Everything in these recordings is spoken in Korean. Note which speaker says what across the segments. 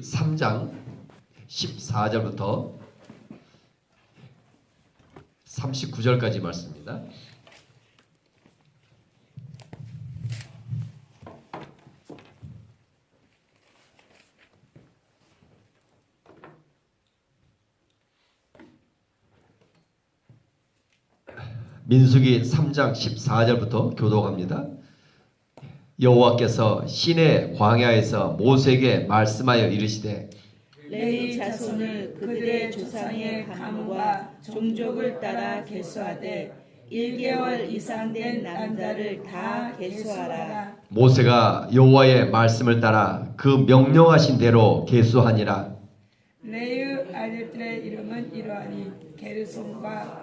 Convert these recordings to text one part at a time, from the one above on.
Speaker 1: 3장 14절부터 39절까지 말씀입니다. 민수기 3장 14절부터 교독합니다. 여호와께서 신의 광야에서 모세에게 말씀하여 이르시되
Speaker 2: 레위 자손을 그들의 조상의 가문과 종족을 따라 계수하되 1개월 이상 된 남자를 다 계수하라.
Speaker 1: 모세가 여호와의 말씀을 따라 그 명령하신 대로 계수하니라
Speaker 3: 레위 아들들의 이름은 이러하니 게르손과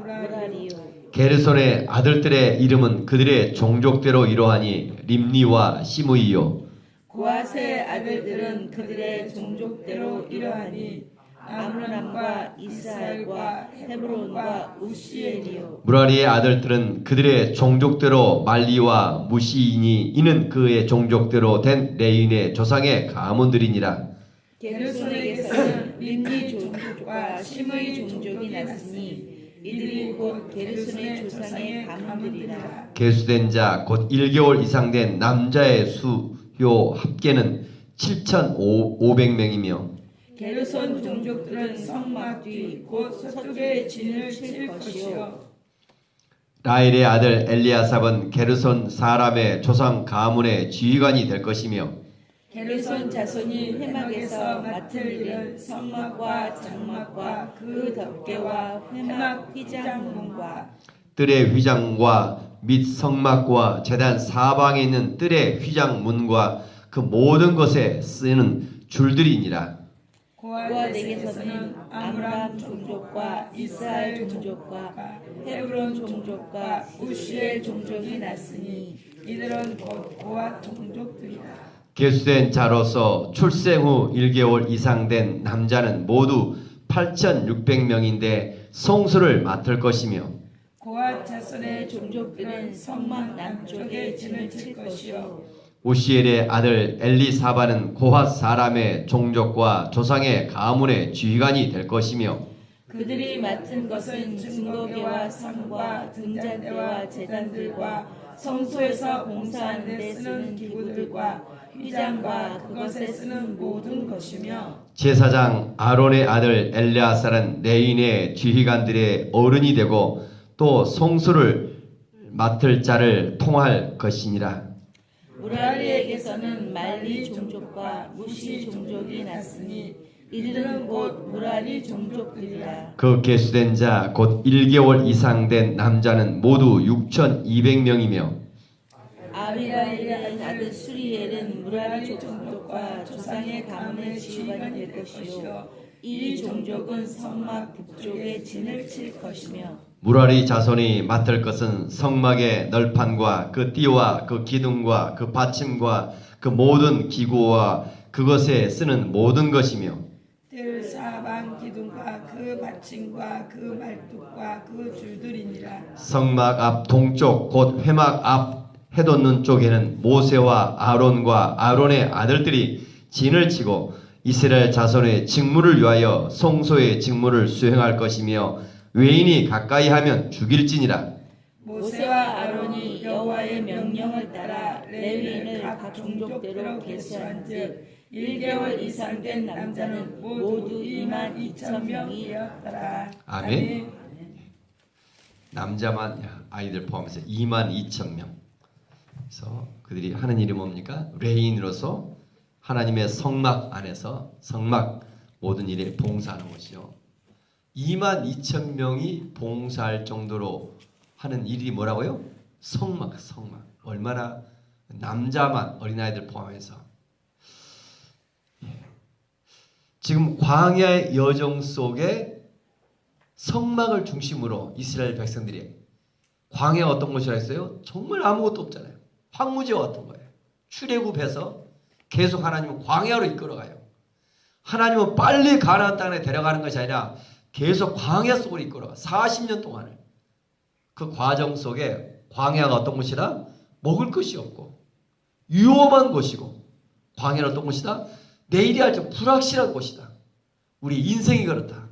Speaker 3: 무라리
Speaker 2: 무라리요.
Speaker 1: 게르손의 아들들의 이름은 그들의 종족대로 이러하니 림리와 시므이요.
Speaker 2: 고아스의 아들들은 그들의 종족대로 이러하니 아므람과 이스라엘과 헤브론과 우시엘이요.
Speaker 1: 무라리의 아들들은 그들의 종족대로 말리와 무시이니 이는 그의 종족대로 된 레인의 조상의 가문들이니라.
Speaker 2: 게르손에게서는 림니 종족과 시므이 종족이 났으니 이들이 곧 게르손의 조상의 가문들이라.
Speaker 1: 계수된 자 곧 1개월 이상 된 남자의 수요 합계는 7,500명이며
Speaker 2: 게르손 종족들은 성막 뒤 곧 서쪽에 진을 칠 것이요
Speaker 1: 라일의 아들 엘리아삽은 게르손 사람의 조상 가문의 지휘관이 될 것이며
Speaker 2: 게르손 자손이 회막에서 맡을 일은 성막과 장막과 그 덮개와 회막 휘장문과
Speaker 1: 뜰의 휘장과 및 성막과 재단 사방에 있는 뜰의 휘장문과 그 모든 것에 쓰이는 줄들이니라.
Speaker 2: 고아 댁에서는 아므람 종족과 이스라엘 종족과 헤브론 종족과 우시엘 종족이 났으니
Speaker 3: 이들은 곧 고아 종족들이라
Speaker 1: 계수된 자로서 출생 후 1개월 이상 된 남자는 모두 8,600명인데 성수를 맡을 것이며
Speaker 3: 고아 자손의
Speaker 2: 종족들은 성막 남쪽에 진을 칠 것이요.
Speaker 1: 우시엘의 아들 엘리사바는 고핫 사람의 종족과 조상의 가문의 지휘관이 될 것이며
Speaker 2: 그들이 맡은 것은 증거계와 상과 등잔대와 제단들과 성소에서 봉사하는 데 쓰는 기구들과 휘장과 그것에 쓰는 모든 것이며
Speaker 1: 제사장 아론의 아들 엘레아살은 레인의 지휘관들의 어른이 되고 또 성수를 맡을 자를 통할 것이니라.
Speaker 2: 무라리에게서는 말리 종족과 무시 종족이 났으니 이들은 곧 무라리 종족들이라
Speaker 1: 그 계수된 자 곧 1개월 이상 된 남자는 모두 6,200명이며
Speaker 2: 아비라엘의 아들 수리엘은 무라리 종족과 조상의 가문의 지휘관이 될 것이요. 이 종족은 성막 북쪽에 진을 칠 것이며
Speaker 1: 무라리 자손이 맡을 것은 성막의 널판과 그 띠와 그 기둥과 그 받침과 그 모든 기구와 그것에 쓰는 모든 것이며
Speaker 3: 뜰 사방 기둥과 그 받침과 그 말뚝과 그 줄들이니라.
Speaker 1: 성막 앞 동쪽 곧 회막 앞 해돋는 쪽에는 모세와 아론과 아론의 아들들이 진을 치고 이스라엘 자손의 직무를 위하여 성소의 직무를 수행할 것이며 외인이 가까이 하면 죽일지니라
Speaker 2: 모세와 아론이 여호와의 명령을 따라 레위인을 각 종족대로 계수한즉 1개월 이상 된 남자는 모두 2만 2천 명이었더라.
Speaker 1: 아멘. 남자만 아이들 포함해서 2만 2천 명. 그래서 그들이 하는 일이 뭡니까? 레인으로서 하나님의 성막 안에서 성막 모든 일에 봉사하는 것이요. 2만 2천 명이 봉사할 정도로 하는 일이 뭐라고요? 성막, 성막. 얼마나 남자만 어린아이들 포함해서 지금 광야의 여정 속에 성막을 중심으로 이스라엘 백성들이 광야 어떤 곳이라 했어요? 정말 아무것도 없잖아요. 황무지와 같은 거예요. 출애굽해서 계속 하나님은 광야로 이끌어가요. 하나님은 빨리 가나안 땅에 데려가는 것이 아니라 계속 광야 속으로 이끌어가. 40년 동안을. 그 과정 속에 광야가 어떤 곳이라? 먹을 것이 없고 위험한 곳이고 광야는 어떤 곳이다? 내일이 아주 불확실한 곳이다. 우리 인생이 그렇다.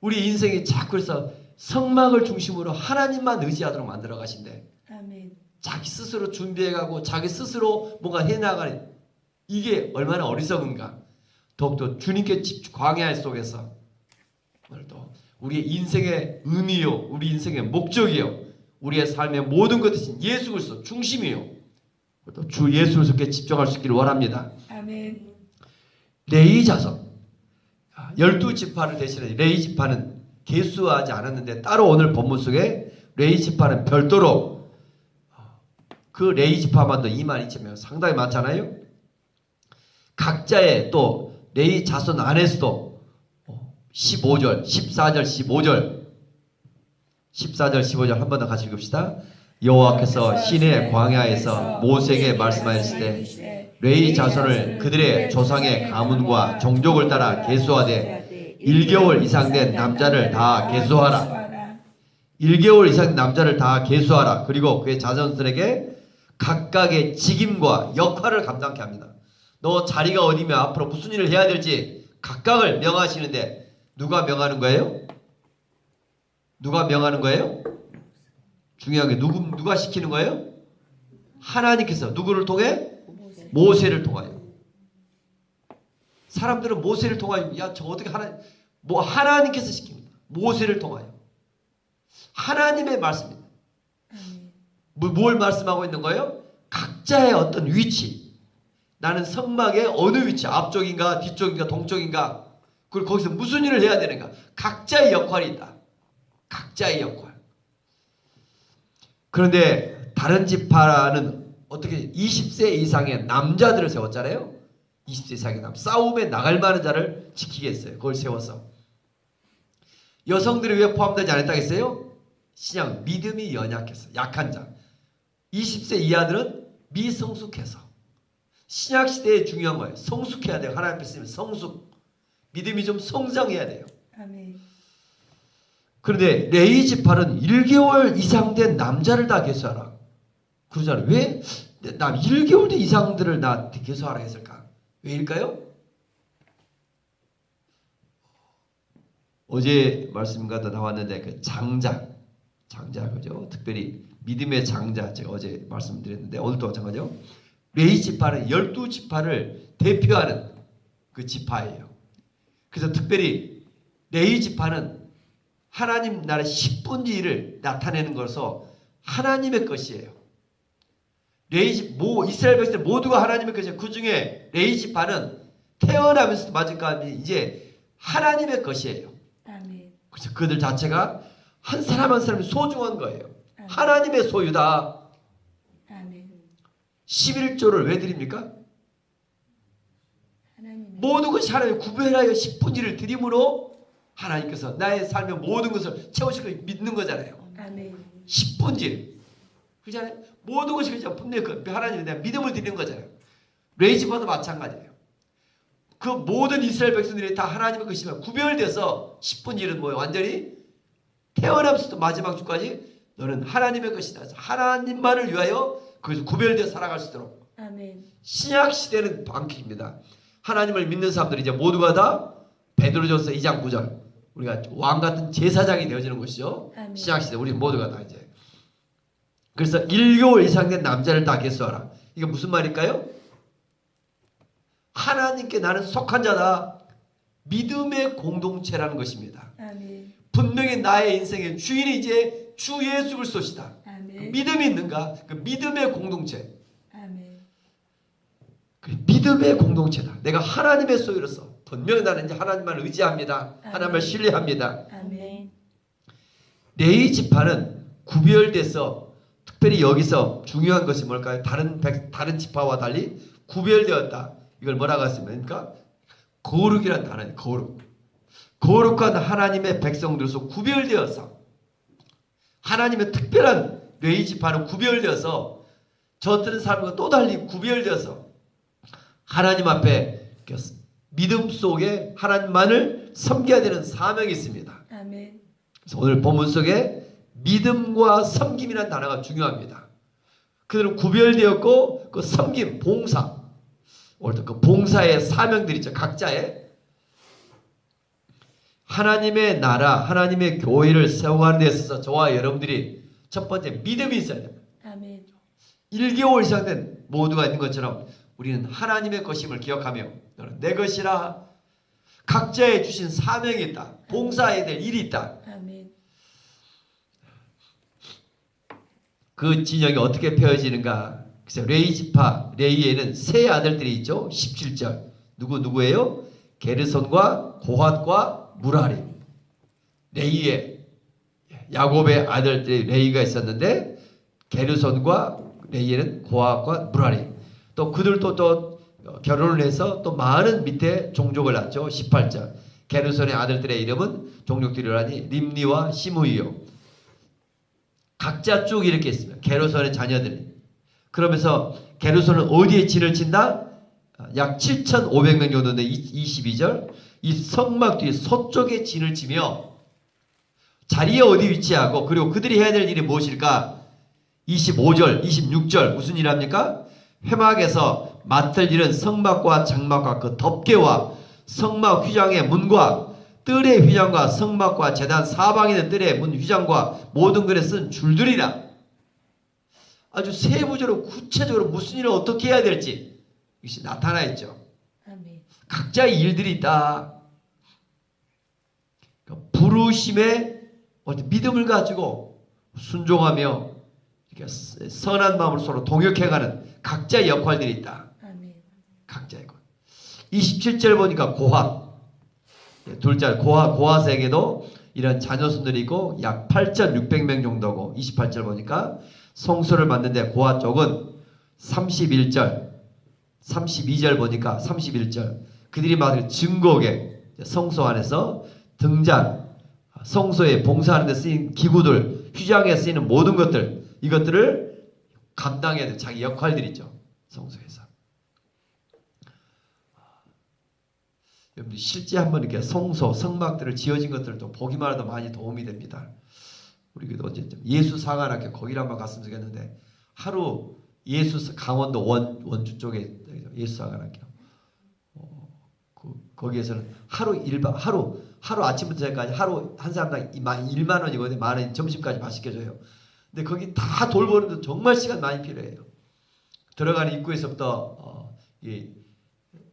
Speaker 1: 우리 인생이 자꾸 해서 성막을 중심으로 하나님만 의지하도록 만들어 가신대.
Speaker 3: 아멘.
Speaker 1: 자기 스스로 준비해가고 자기 스스로 뭔가 해나가는 이게 얼마나 어리석은가. 더욱더 주님께 집 광야 속에서 오늘도 우리의 인생의 의미요, 우리 인생의 목적이요, 우리의 삶의 모든 것 대신 예수 그리스도 중심이요. 또 주 예수 그리스도께 집중할 수 있기를 원합니다.
Speaker 3: 아멘.
Speaker 1: 레이 자손 아, 열두 지파를 대신해 레이 지파는 개수하지 않았는데 따로 오늘 본문 속에 레이 지파는 별도로 그 레이 지파만도 2만 2천 명 상당히 많잖아요. 각자의 또 레이 자손 안에서도 15절, 14절, 15절 14절, 15절 한 번 더 같이 읽읍시다. 여호와께서 시내 광야에서 모세에게 말씀하셨을 때 레이 자손을 그들의 조상의 가문과 종족을 따라 계수하되 1개월 이상 된 남자를 다 계수하라.
Speaker 3: 계수하라.
Speaker 1: 1개월 이상 된 남자를 다 계수하라. 그리고 그의 자손들에게 각각의 직임과 역할을 감당케 합니다. 너 자리가 어디면 앞으로 무슨 일을 해야 될지 각각을 명하시는데 누가 명하는 거예요? 누가 명하는 거예요? 중요한 게 누구 누가 시키는 거예요? 하나님께서 누구를 통해? 모세를 통하여. 사람들은 모세를 통하여 야 저 어떻게 하나 뭐 하나님께서 시킵니다. 모세를 통하여. 하나님의 말씀입니다. 뭐- 뭘 말씀하고 있는 거예요? 각자의 어떤 위치. 나는 성막의 어느 위치, 앞쪽인가, 뒤쪽인가, 동쪽인가. 그리고 거기서 무슨 일을 해야 되는가. 각자의 역할이 있다. 각자의 역할. 그런데 다른 지파는 어떻게 20세 이상의 남자들을 세웠잖아요. 20세 이상의 남 싸움에 나갈 만한 자를 지키겠어요. 그걸 세워서 여성들이 왜 포함되지 않았다겠어요? 신앙 믿음이 연약해서 약한 자. 20세 이하들은 미성숙해서 신약 시대에 중요한 거예요. 성숙해야 돼요. 하나님 말씀에 성숙. 믿음이 좀 성장해야 돼요.
Speaker 3: 아멘.
Speaker 1: 그런데 레이 지파는 1개월 이상 된 남자를 다 계수하라. 그러잖아요. 왜? 나 1개월 된 이상들을 나 계수하라 했을까? 왜일까요? 어제 말씀과도 나왔는데 그 장자, 장자 그죠? 특별히 믿음의 장자 제가 어제 말씀드렸는데 오늘도 마찬가지죠. 레이 지파는 12지파를 대표하는 그 지파예요. 그래서 특별히 레이 지파는 하나님 나라의 10분지 1을 나타내는 것으로 하나님의 것이에요. 레이지 모 이스라엘 백성들 모두가 하나님의 것이에요. 그 중에 레이 지파는 태어나면서 맞은까지 이제 하나님의 것이에요.
Speaker 3: 아멘.
Speaker 1: 그래서 그들 자체가 한 사람 한 사람이 소중한 거예요. 하나님의 소유다.
Speaker 3: 아멘.
Speaker 1: 11조를 왜 드립니까? 모든 것이 하나님 구별하여 10분지를 드림으로 하나님께서 나의 삶의 모든 것을 채우실 걸 믿는 거잖아요.
Speaker 3: 아멘.
Speaker 1: 10분지. 그잖아요. 모든 것이 그냥 분명히 그 하나님에 대한 믿음을 드리는 거잖아요. 레이지파도 마찬가지예요. 그 모든 이스라엘 백성들이 다 하나님의 것이면 구별돼서 10분지는 뭐 완전히 태어나면서도 마지막 주까지 너는 하나님의 것이다. 하나님만을 위하여 그것을 구별되어 살아갈 수 있도록
Speaker 3: 아멘.
Speaker 1: 신약 시대는 방식입니다. 하나님을 믿는 사람들이 이제 모두가 다 베드로전서 2장 9절 우리가 왕 같은 제사장이 되어지는 것이죠.
Speaker 3: 아멘.
Speaker 1: 신약 시대 우리 모두가 다 이제 그래서 1개월 이상 된 남자를 다 개수하라. 이게 무슨 말일까요? 하나님께 나는 속한 자다. 믿음의 공동체라는 것입니다.
Speaker 3: 아멘.
Speaker 1: 분명히 나의 인생의 주인이 이제 주 예수 그리스도시다. 그
Speaker 3: 아멘.
Speaker 1: 믿음이 있는가? 그 믿음의 공동체.
Speaker 3: 아멘.
Speaker 1: 그 믿음의 공동체다. 내가 하나님의 소유로서 분명히 나는 이제 하나님만 의지합니다. 하나님을 신뢰합니다.
Speaker 3: 아멘.
Speaker 1: 레이 지파는 구별돼서 특별히 여기서 중요한 것이 뭘까요? 다른 백, 다른 지파와 달리 구별되었다. 이걸 뭐라고 했습니까? 거룩이란 단어예요. 거룩. 거룩한 하나님의 백성들로서 구별되어서 하나님의 특별한 레이 지파는 구별되어서 저들은 삶과 또 달리 구별되어서 하나님 앞에 믿음 속에 하나님만을 섬겨야 되는 사명이 있습니다.
Speaker 3: 아멘.
Speaker 1: 그래서 오늘 본문 속에 믿음과 섬김이라는 단어가 중요합니다. 그들은 구별되었고 그 섬김, 봉사. 오늘 그 봉사의 사명들 있죠. 각자의 하나님의 나라, 하나님의 교회를 세워가는 데 있어서 저와 여러분들이 첫 번째 믿음이 있어야 됩니다.
Speaker 2: 아멘.
Speaker 1: 1개월 이상 된 모두가 있는 것처럼 우리는 하나님의 것임을 기억하며 너는 내 것이라 각자의 주신 사명이 있다. 봉사해야 될 일이 있다.
Speaker 2: 아멘.
Speaker 1: 그 진영이 어떻게 펴지는가? 그래서 레이 지파 레이에는 세 아들들이 있죠. 17절 누구 누구예요? 게르손과 고핫과 무라리 레이의 야곱의 아들들이 레이가 있었는데 게르손과 레이에는 고핫과 무라리 또 그들도 또 결혼을 해서 또 많은 밑에 종족을 낳죠. 18절 게르손의 아들들의 이름은 종족들이라니 림니와 시므이요 각자 쭉 이렇게 있습니다. 게르손의 자녀들이. 그러면서 게르손은 어디에 진을 친다? 약 7,500명 정도 되는 22절. 이 성막 뒤에 서쪽에 진을 치며 자리에 어디 위치하고 그리고 그들이 해야 될 일이 무엇일까? 25절, 26절 무슨 일 합니까? 회막에서 맡을 일은 성막과 장막과 그 덮개와 성막 휘장의 문과 뜰의 휘장과 성막과 재단 사방에 있는 뜰의 문 휘장과 모든 글에 쓴 줄들이라 아주 세부적으로 구체적으로 무슨 일을 어떻게 해야 될지 이것이 나타나 있죠. 각자의 일들이 있다. 그러니까 부르심에 믿음을 가지고 순종하며 이렇게 선한 마음으로 서로 동역해가는 각자의 역할들이 있다. 각자의 것. 27절 보니까 고학. 예, 둘째 고학 고학에게도 이런 자녀손들이 있고 약 8,600명 정도고 28절 보니까 성소를 만드는데 고학 쪽은 31절 32절 보니까 31절 그들이 말하는 증거계 성소 안에서 등잔 성소에 봉사하는 데 쓰인 기구들 휘장에 쓰이는 모든 것들 이것들을 감당해야 돼 자기 역할들이죠 성소에서 여러분들 실제 한번 이렇게 성소, 성막들을 지어진 것들도 보기만 해도 많이 도움이 됩니다. 우리도 언제 좀 예수 사관학교 거기를 한번 갔으면 좋겠는데 하루 예수 강원도 원 원주 쪽에 예수 사관학교 거기에서는 하루 일반 하루 하루 아침부터 저녁까지 하루 한 사람당 1만 원이거든요. 만 원, 점심까지 맛있게 줘요. 근데 거기 다 돌보는데 정말 시간 많이 필요해요. 들어가는 입구에서부터 어, 이,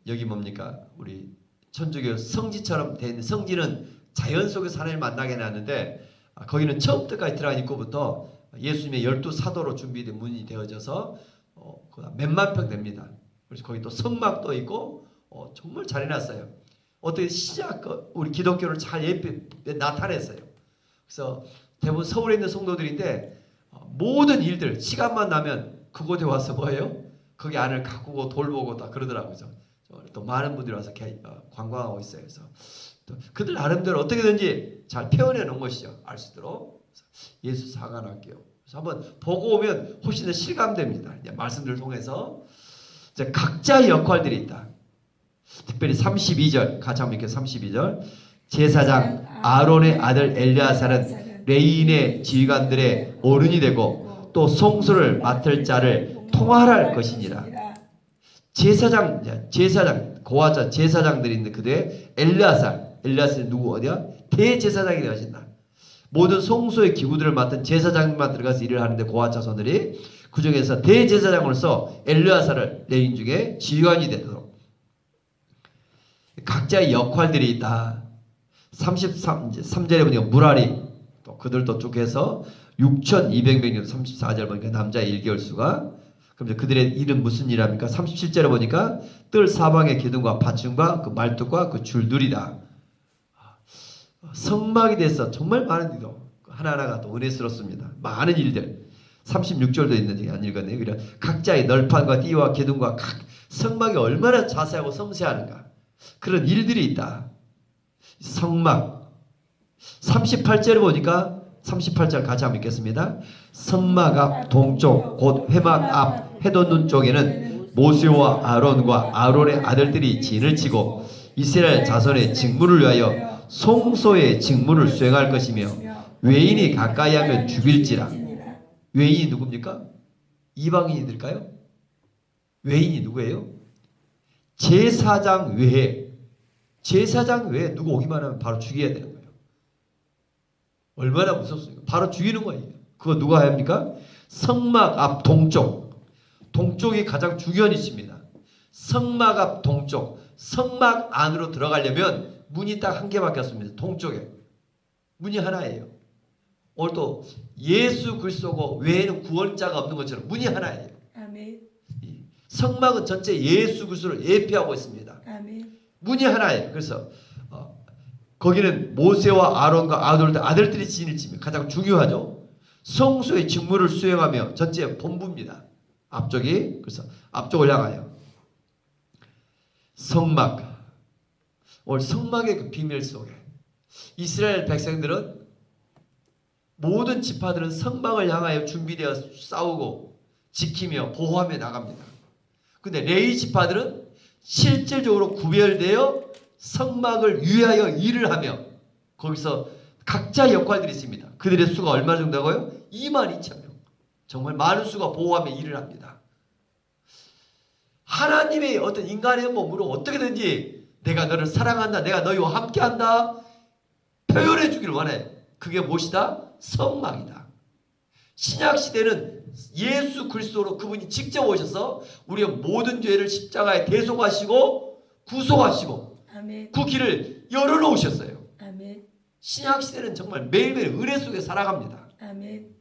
Speaker 1: 여기 뭡니까 우리 천주교 성지처럼 된 성지는 자연 속에서 하나님을 만나게 해놨는데 아, 거기는 처음부터까지 들어간 입구부터 예수님의 열두 사도로 준비된 문이 되어져서 어, 그 몇만 평 됩니다. 그래서 거기 또 성막도 있고 어, 정말 잘 해놨어요. 어떻게 시작 그 우리 기독교를 잘 예쁘게 나타냈어요. 그래서 대부분 서울에 있는 성도들인데 어, 모든 일들 시간만 나면 그곳에 와서 뭐예요? 거기 안을 가꾸고 돌보고 다 그러더라고요. 어, 또 많은 분들이 와서 개- 어, 관광하고 있어요. 그래서 또 그들 나름대로 어떻게든지 잘 표현해 놓은 것이죠. 알 수 있도록 그래서 예수 사관학교. 그래서 한번 보고 오면 훨씬 더 실감됩니다. 이제 말씀들을 통해서 각자의 역할들이 있다. 특별히 32절 같이 한번 읽게 32절 제사장 아론의 아들 엘리아살은 레인의 지휘관들의 어른이 되고 또 성소를 맡을 자를 통할할 것이니라. 제사장 제사장 고아자 제사장들이 있는 그들의 엘리아살 엘리아살이 누구 어디야 대제사장이 되어진다. 모든 성소의 기구들을 맡은 제사장만 들어가서 일을 하는데 고아 자손들이 그 중에서 대제사장으로서 엘리아살을 레인 중에 지휘관이 되도록 각자의 역할들이 있다. 33 3절에 보니까 무라리 또 그들도 쭉 해서 6,200명 정도 34절 보니까 남자 1개월 수가 그럼 그들의 일은 무슨 일합니까? 37절에 보니까 뜰 사방의 기둥과 받침과 그 말뚝과 그 줄들이다. 성막에 대해서 정말 많은 일도 하나하나가 또 은혜스럽습니다. 많은 일들. 36절도 있는데 안 읽었네요. 각자의 널판과 띠와 기둥과 각 성막이 얼마나 자세하고 섬세한가. 그런 일들이 있다. 성막. 38절에 보니까 38절 같이 한번 읽겠습니다. 성막 앞 동쪽 곧 회막 앞 해돋는 쪽에는 모세와 아론과 아론의 아들들이 진을 치고 이스라엘 자손의 직무를 위하여 송소의 직무를 수행할 것이며 외인이 가까이 하면 죽일지라. 외인이 누굽니까? 이방인들까요? 외인이 누구예요? 제사장 외에 제사장 외에 누구 오기만 하면 바로 죽여야 되는 거예요. 얼마나 무섭습니까? 바로 죽이는 거예요. 그거 누가 합니까? 성막 앞 동쪽. 동쪽이 가장 중요한 위치입니다. 성막 앞 동쪽. 성막 안으로 들어가려면 문이 딱 한 개밖에 없습니다. 동쪽에. 문이 하나예요. 오늘 또 예수 그리스도고 외에는 구원자가 없는 것처럼 문이 하나예요. 성막은 전체 예수 그리스도를 예표하고 있습니다.
Speaker 3: 아멘.
Speaker 1: 문이 하나예요. 그래서 어, 거기는 모세와 아론과 아들들 아들들이 지인을 지면 가장 중요하죠. 성소의 직무를 수행하며 전체 본부입니다. 앞쪽이 그래서 앞쪽을 향하여 성막 오늘 성막의 그 비밀 속에 이스라엘 백성들은 모든 지파들은 성막을 향하여 준비되어 싸우고 지키며 보호하며 나갑니다. 근데 레이 지파들은 실질적으로 구별되어 성막을 위하여 일을 하며 거기서 각자 역할들이 있습니다. 그들의 수가 얼마 정도고요? 2만 2천 명. 정말 많은 수가 보호하며 일을 합니다. 하나님의 어떤 인간의 몸으로 어떻게든지 내가 너를 사랑한다. 내가 너희와 함께한다. 표현해 주기를 원해. 그게 무엇이다? 성막이다. 신약 시대는 예수 그리스도로 그분이 직접 오셔서 우리의 모든 죄를 십자가에 대속하시고 구속하시고
Speaker 3: 아멘.
Speaker 1: 그 길을 열어놓으셨어요.
Speaker 3: 아멘.
Speaker 1: 신약 시대는 정말 매일매일 은혜 속에 살아갑니다.
Speaker 3: 아멘.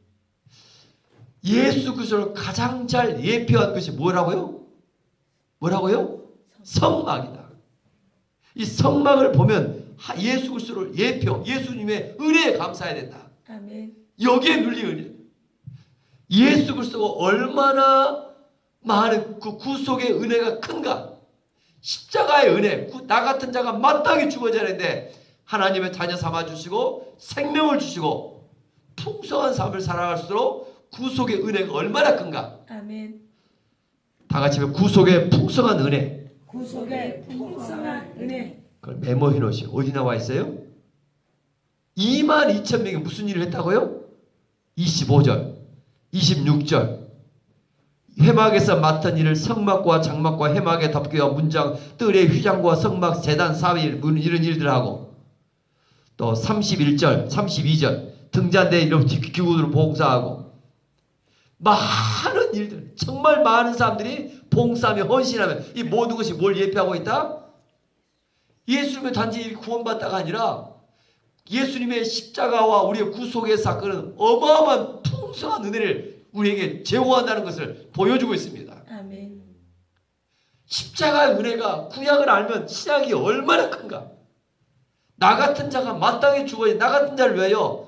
Speaker 1: 예수 그리스도를 가장 잘 예표한 것이 뭐라고요? 뭐라고요? 성막이다. 이 성막을 보면 하- 예수 그리스도를 예표, 예수님의 은혜에 감사해야 된다.
Speaker 3: 아멘.
Speaker 1: 여기에 눌린 은혜. 예수 그리스도가 얼마나 많은 그 구속의 은혜가 큰가. 십자가의 은혜. 구- 나 같은 자가 마땅히 죽어져야 하는데 하나님의 자녀 삼아 주시고 생명을 주시고 풍성한 삶을 살아갈수록 구속의 은혜가 얼마나 큰가.
Speaker 3: 아멘.
Speaker 1: 다 같이 구속의 풍성한 은혜.
Speaker 3: 구속의 풍성한 은혜.
Speaker 1: 그걸 메모해 놓으시고 어디 나와 있어요? 2만 2천 명이 무슨 일을 했다고요? 25절, 26절. 회막에서 맡은 일을 성막과 장막과 해막의 덮개와 문장, 뜰의 휘장과 성막, 재단, 사위 문 이런 일들을 하고 또 31절, 32절 등잔대 이런 기구들을 봉사하고 많은 일들, 정말 많은 사람들이 봉사하며 헌신하며 이 모든 것이 뭘 예표하고 있다? 예수님의 단지 구원받다가 아니라 예수님의 십자가와 우리의 구속의 사건은 어마어마한 풍성한 은혜를 우리에게 제공한다는 것을 보여주고 있습니다.
Speaker 3: 아멘.
Speaker 1: 십자가의 은혜가 구약을 알면 신약이 얼마나 큰가. 나 같은 자가 마땅히 죽어야 나 같은 자를 위하여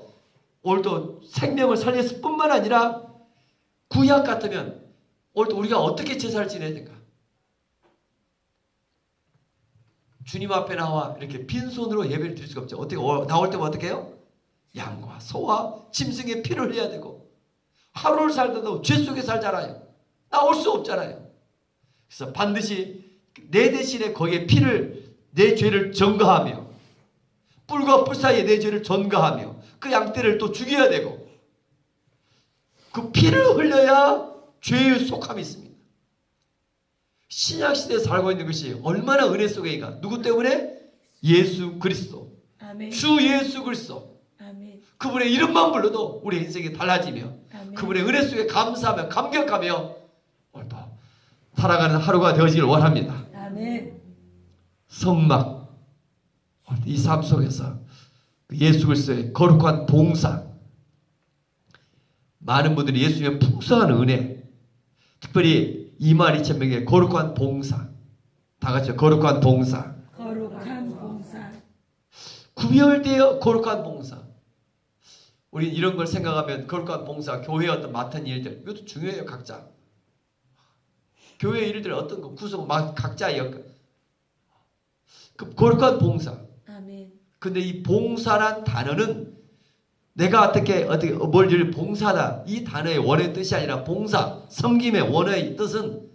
Speaker 1: 오늘도 생명을 살렸을 뿐만 아니라 구약 같으면 오늘도 우리가 어떻게 제사를 지내야 될까? 주님 앞에 나와 이렇게 빈손으로 예배를 드릴 수가 없죠. 어떻게 어, 나올 때면 어떻게 해요? 양과 소와 짐승의 피를 흘려야 되고 하루를 살다도 죄 속에 살잖아요. 나올 수 없잖아요. 그래서 반드시 내 대신에 거기에 피를 내 죄를 전가하며 뿔과 뿔 사이에 내 죄를 전가하며 그 양떼를 또 죽여야 되고 그 피를 흘려야 죄의 속함이 있습니다. 신약 시대에 살고 있는 것이 얼마나 은혜 속에인가? 누구 때문에? 예수 그리스도.
Speaker 3: 아멘.
Speaker 1: 주 예수 그리스도. 그분의 이름만 불러도 우리 인생이 달라지며
Speaker 3: 아멘.
Speaker 1: 그분의 은혜 속에 감사하며 감격하며 오늘도 살아가는 하루가 되어지길 원합니다.
Speaker 3: 아멘.
Speaker 1: 성막 이 삶 속에서 그 예수 그리스도의 거룩한 봉사 많은 분들이 예수님의 풍성한 은혜 특별히 2만 2천 명의 거룩한 봉사 다 같이 거룩한 봉사
Speaker 3: 거룩한 봉사.
Speaker 1: 구별되어 거룩한 봉사 우리 이런 걸 생각하면 거룩한 봉사 교회 어떤 맡은 일들 이것도 중요해요 각자. 교회 일들 어떤 거 구성 막 각자의 역할 그 거룩한 봉사.
Speaker 3: 아멘.
Speaker 1: 근데 이 봉사란 단어는 내가 어떻게 어떻게 뭘 일 봉사다 이 단어의 원의 뜻이 아니라 봉사 섬김의 원의 뜻은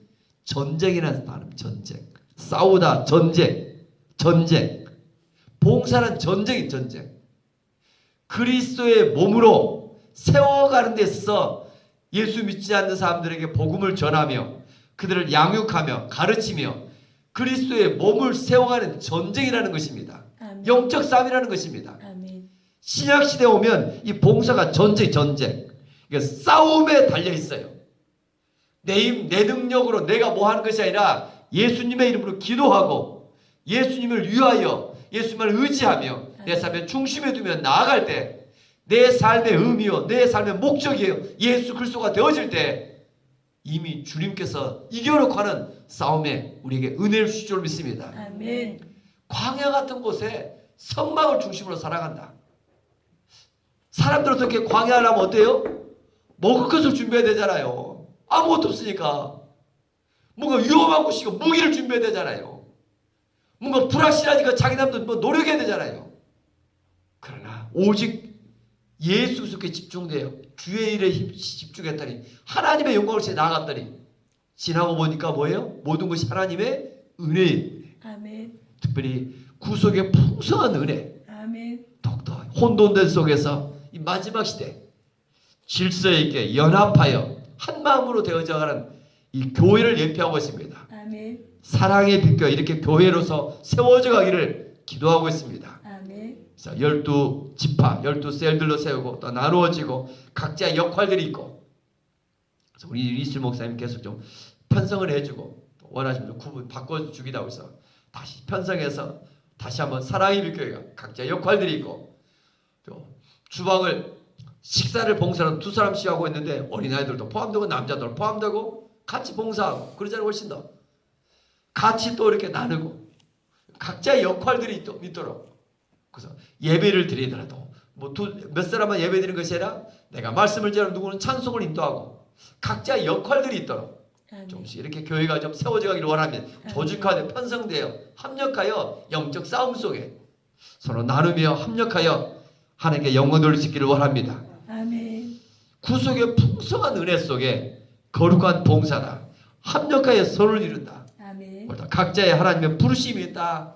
Speaker 1: 전쟁이라는 단어 전쟁. 싸우다 전쟁 전쟁. 봉사란 전쟁이 전쟁 그리스도의 몸으로 세워가는 데 있어서 예수 믿지 않는 사람들에게 복음을 전하며 그들을 양육하며 가르치며 그리스도의 몸을 세워가는 전쟁이라는 것입니다.
Speaker 2: 아멘.
Speaker 1: 영적 싸움이라는 것입니다.
Speaker 2: 아멘.
Speaker 1: 신약 시대 오면 이 봉사가 전쟁 전쟁. 그러니까 싸움에 달려 있어요. 내 힘, 내 능력으로 내가 뭐 하는 것이 아니라 예수님의 이름으로 기도하고 예수님을 위하여 예수님을 의지하며 내 삶의 중심에 두며 나아갈 때 내 삶의 의미요, 내 삶의 목적이에요. 예수 그리스도가 되어질 때 이미 주님께서 이겨놓고 하는 싸움에 우리에게 은혜를 주실 줄 믿습니다.
Speaker 2: 아멘.
Speaker 1: 광야 같은 곳에 성막을 중심으로 살아간다. 사람들 어떻게 광야를 하면 어때요? 먹을 것을 준비해야 되잖아요. 아무것도 없으니까. 뭔가 위험한 곳이고 무기를 준비해야 되잖아요. 뭔가 불확실하니까 자기남도 뭐 노력해야 되잖아요. 오직 예수 그리스도께 집중돼요. 주의 일에 힘- 집중했더니 하나님의 영광을 위해 나아갔더니 지나고 보니까 뭐예요? 모든 것이 하나님의 은혜예요.
Speaker 2: 아멘.
Speaker 1: 특별히 구속의 풍성한 은혜,
Speaker 2: 아멘.
Speaker 1: 독도 혼돈된 속에서 이 마지막 시대 질서 있게 연합하여 한 마음으로 되어져가는 이 교회를 예표하고 있습니다.
Speaker 2: 아멘.
Speaker 1: 사랑의 빛과 이렇게 교회로서 세워져 가기를 기도하고 있습니다.
Speaker 2: 아멘.
Speaker 1: 그래서 열두 지파, 열두 셀들로 세우고 또 나누어지고 각자의 역할들이 있고. 그래서 우리 리슬 목사님 계속 좀 편성을 해주고 또 원하시면 구분 바꿔주기도 하고 있어. 다시 편성해서 다시 한번 사랑의 빛교회가 각자의 역할들이 있고 또 주방을 식사를 봉사는 두 사람씩 하고 있는데 어린아이들도 포함되고 남자들 포함되고 같이 봉사하고 그러잖아요 훨씬 더. 같이 또 이렇게 나누고 각자의 역할들이 있도- 있도록 그래서 예배를 드리더라도 뭐몇 사람만 예배 드리는 것이 아니라 내가 말씀을 전하면 누구는 찬송을 인도하고 각자의 역할들이 있도록
Speaker 2: 아멘.
Speaker 1: 조금씩 이렇게 교회가 좀 세워져 가기를 원합니다. 조직화되어 편성되어 합력하여 영적 싸움 속에 서로 나누며 합력하여 하나님께 영광 돌리시기를 원합니다.
Speaker 2: 아멘.
Speaker 1: 구속의 풍성한 은혜 속에 거룩한 봉사다. 합력하여 서로를 이룬다.
Speaker 2: 아멘.
Speaker 1: 각자의 하나님의 부르심이 있다.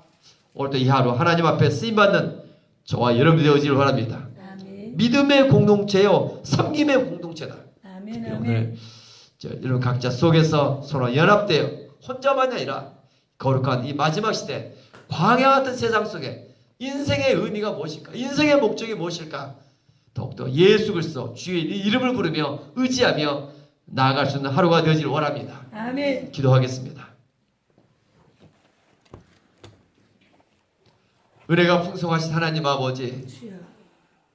Speaker 1: 오늘도 이 하루 하나님 앞에 쓰임받는 저와 여러분이 되어지길 바랍니다.
Speaker 2: 아멘.
Speaker 1: 믿음의 공동체요, 섬김의 공동체다.
Speaker 2: 아멘. 아멘.
Speaker 1: 오늘 저 이런 각자 속에서 서로 연합되어 혼자만이 아니라 거룩한 이 마지막 시대 광야 같은 세상 속에 인생의 의미가 무엇일까? 인생의 목적이 무엇일까? 더욱더 예수 그리스도 주의 이름을 부르며 의지하며 나아갈 수 있는 하루가 되어지길 원합니다.
Speaker 2: 아멘.
Speaker 1: 기도하겠습니다. 은혜가 풍성하신 하나님 아버지.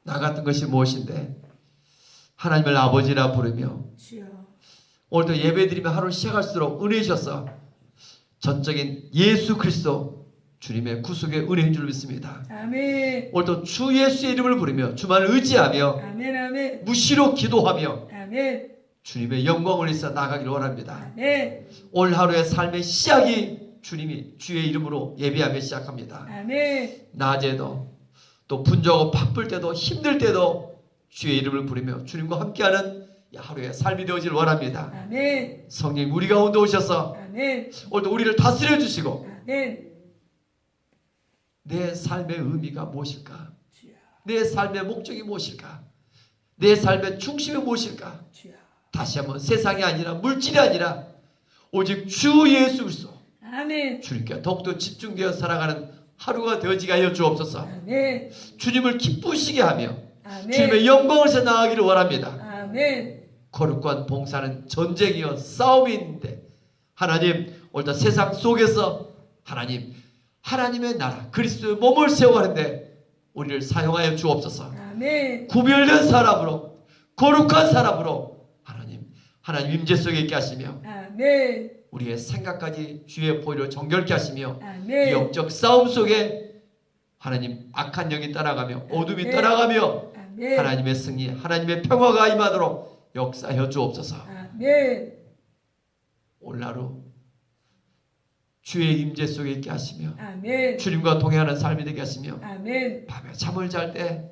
Speaker 1: 나 같은 것이 무엇인데 하나님을 아버지라 부르며. 오늘도 예배드리며 하루 시작할수록 은혜 주셔서 전적인 예수 그리스도 주님의 구속의 은혜인 줄 믿습니다.
Speaker 2: 아멘.
Speaker 1: 오늘도 주 예수의 이름을 부르며 주만을 의지하며
Speaker 2: 아멘. 아멘.
Speaker 1: 무시로 기도하며
Speaker 2: 아멘.
Speaker 1: 주님의 영광을 위해서 나가기를 원합니다.
Speaker 2: 아멘.
Speaker 1: 오늘 하루의 삶의 시작이 주님이 주의 이름으로 예배하며 시작합니다.
Speaker 2: 아멘.
Speaker 1: 낮에도 또 분주하고 바쁠 때도 힘들 때도 주의 이름을 부르며 주님과 함께하는 이 하루의 삶이 되어질 원합니다.
Speaker 2: 아멘.
Speaker 1: 성령 우리 가운데 오셔서
Speaker 2: 아멘.
Speaker 1: 오늘도 우리를 다스려 주시고
Speaker 2: 아멘.
Speaker 1: 내 삶의 의미가 무엇일까? 내 삶의 목적이 무엇일까? 내 삶의 중심이 무엇일까? 다시 한번 세상이 아니라 물질이 아니라 오직 주 예수 그리스도
Speaker 2: 아멘.
Speaker 1: 주님께 더욱더 집중되어 살아가는 하루가 되어지게 하여 주옵소서.
Speaker 2: 아멘.
Speaker 1: 주님을 기쁘시게 하며
Speaker 2: 아멘.
Speaker 1: 주님의 영광을 서 나가기를 원합니다.
Speaker 2: 아멘.
Speaker 1: 거룩한 봉사는 전쟁이요 싸움이 있는데 하나님 오늘도 세상 속에서 하나님 하나님의 나라 그리스도의 몸을 세워가는데 우리를 사용하여 주옵소서.
Speaker 2: 아멘.
Speaker 1: 구별된 사람으로 거룩한 사람으로 하나님 하나님 임재 속에 있게 하시며
Speaker 2: 아멘.
Speaker 1: 우리의 생각까지 주의 보혈로 정결케 하시며 이
Speaker 2: 아멘.
Speaker 1: 영적 싸움 속에 하나님 악한 영이 따라가며 어둠이
Speaker 2: 네.
Speaker 1: 따라가며
Speaker 2: 아멘.
Speaker 1: 하나님의 승리 하나님의 평화가 임하도록 역사하여 주옵소서.
Speaker 2: 아멘.
Speaker 1: 오늘 하루 주의 임재 속에 있게 하시며
Speaker 2: 아멘.
Speaker 1: 주님과 동행하는 삶이 되게 하시며
Speaker 2: 아멘.
Speaker 1: 밤에 잠을 잘 때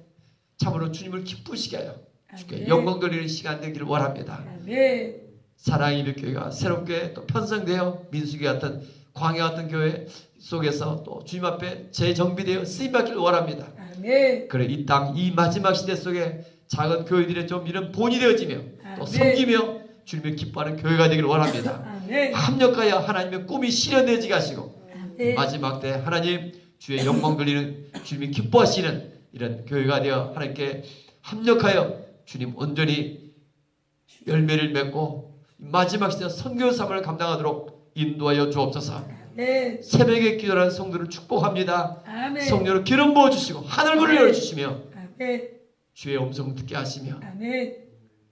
Speaker 1: 참으로 주님을 기쁘시게 하여 주께
Speaker 2: 아멘.
Speaker 1: 영광 돌리는 시간 되기를 원합니다.
Speaker 2: 아멘.
Speaker 1: 사랑의 일 교회가 새롭게 또 편성되어 민수기 같은 광야 같은 교회 속에서 또 주님 앞에 재정비되어 쓰임받기를 원합니다.
Speaker 2: 아멘.
Speaker 1: 그래 이 땅 이 마지막 시대 속에 작은 교회들의 좀 이런 본이 되어지며 또
Speaker 2: 아멘.
Speaker 1: 섬기며 주님을 기뻐하는 교회가 되기를 원합니다.
Speaker 2: 아멘.
Speaker 1: 합력하여 하나님의 꿈이 실현되지게 하시고
Speaker 3: 네.
Speaker 1: 마지막 때 하나님 주의 영광 돌리는 주님이 기뻐하시는 이런 교회가 되어 하나님께 합력하여 주님 온전히 열매를 맺고 마지막 시대 선교 사역을 감당하도록 인도하여 주옵소서.
Speaker 3: 네.
Speaker 1: 새벽에 기도하는 성도를 축복합니다.
Speaker 3: 아멘.
Speaker 1: 성령으로 기름 부어 주시고 하늘문을 열어 주시며
Speaker 3: 아멘.
Speaker 1: 주의 음성 듣게 하시며
Speaker 3: 아멘.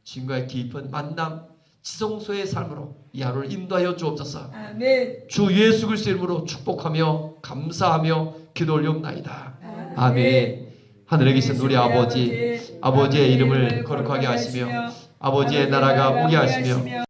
Speaker 1: 주님과의 깊은 만남 지성소의 삶으로 이 하루를 인도하여 주옵소서.
Speaker 3: 아멘.
Speaker 1: 주 예수 그리스도 이름으로 축복하며 감사하며 기도 올리옵나이다. 아멘. 하늘에 계신 우리 아버지, 아버지의 이름을 거룩하게 하시며 아버지의 나라가 오게 하시며